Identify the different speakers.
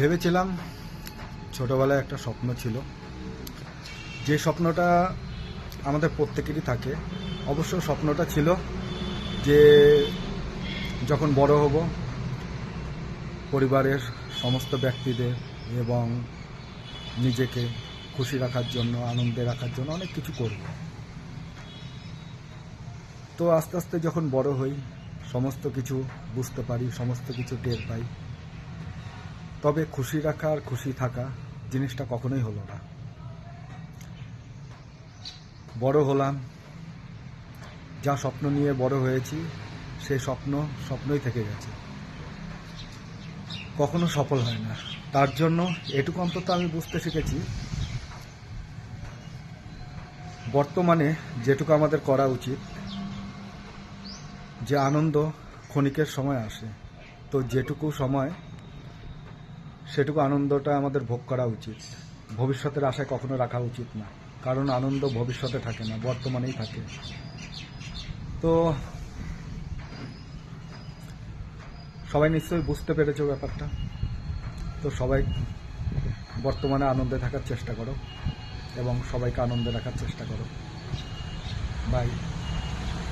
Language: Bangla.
Speaker 1: ভেবেছিলাম ছোটবেলায় একটা স্বপ্ন ছিল। যে স্বপ্নটা আমাদের প্রত্যেকেরই থাকে। অবশ্য স্বপ্নটা ছিল যে যখন বড় হব, পরিবারের সমস্ত ব্যক্তিদের এবং নিজেকে খুশি রাখার জন্য, আনন্দে রাখার জন্য অনেক কিছু করব। তো আস্তে আস্তে যখন বড় হই, সমস্ত কিছু বুঝতে পারি, সমস্ত কিছু টের পাই। তবে খুশি রাখা আর খুশি থাকা জিনিসটা কখনোই হলো না। বড় হলাম, যা স্বপ্ন নিয়ে বড় হয়েছি সেই স্বপ্ন স্বপ্নই থেকে গেছে। কখনো সফল হয় না। তার জন্য এটুকু অন্তত আমি বুঝতে শিখেছি, বর্তমানে যেটুকু আমাদের করা উচিত, যে আনন্দ ক্ষণিকের সময় আসে। তো যেটুকু সময় সেটুকু আনন্দটা আমাদের ভোগ করা উচিত। ভবিষ্যতের আশায় কখনো রাখা উচিত না। কারণ আনন্দ ভবিষ্যতে থাকে না, বর্তমানেই থাকে। তো সবাই নিশ্চয়ই বুঝতে পেরেছ ব্যাপারটা। তো সবাই বর্তমানে আনন্দে থাকার চেষ্টা করো এবং সবাইকে আনন্দে রাখার চেষ্টা করো। বাই